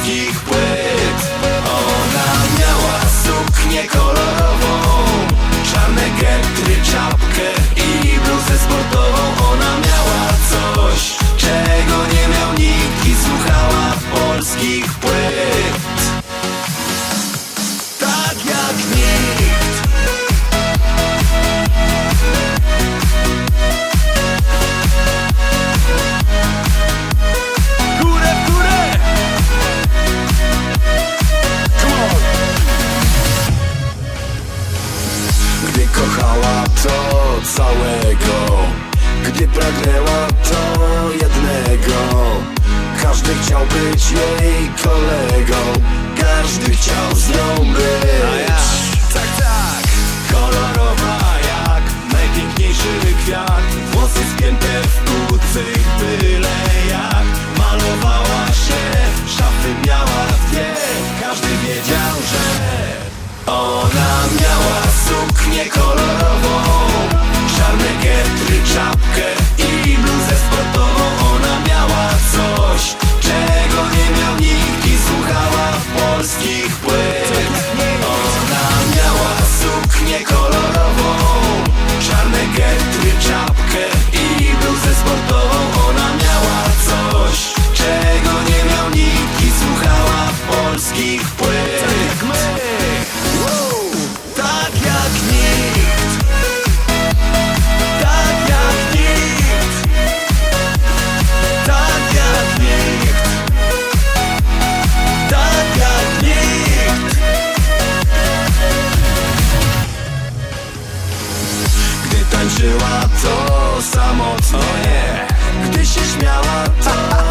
polskich płyt. Ona miała suknię kolorową Czarne getry, czapkę i bluzę sportową. Ona miała coś, czego nie miał nikt I słuchała polskich płyt całego. Gdy pragnęła to jednego. Każdy chciał być jej kolegą. Każdy chciał z nią być. Tak, tak. Kolorowa jak najpiękniejszy kwiat. Włosy spięte w kucyk byle jak. Malowała się, szafy miała dwie. Każdy wiedział, że polskich płyt Tak jak my tak jak nikt. Tak jak nikt. Tak jak nikt. Tak jak nikt. Gdy tańczyła to samotnie. Gdy się śmiała to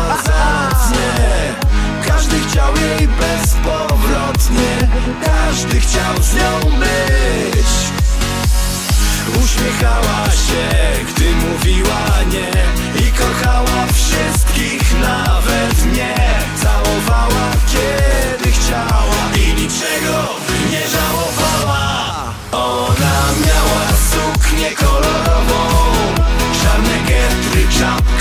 chciał jej bezpowrotnie. Każdy chciał z nią być. Uśmiechała się, gdy mówiła nie. I kochała wszystkich, nawet mnie Całowała, kiedy chciała. I niczego nie żałowała. Ona miała suknię kolorową. Czarne getry, czapkę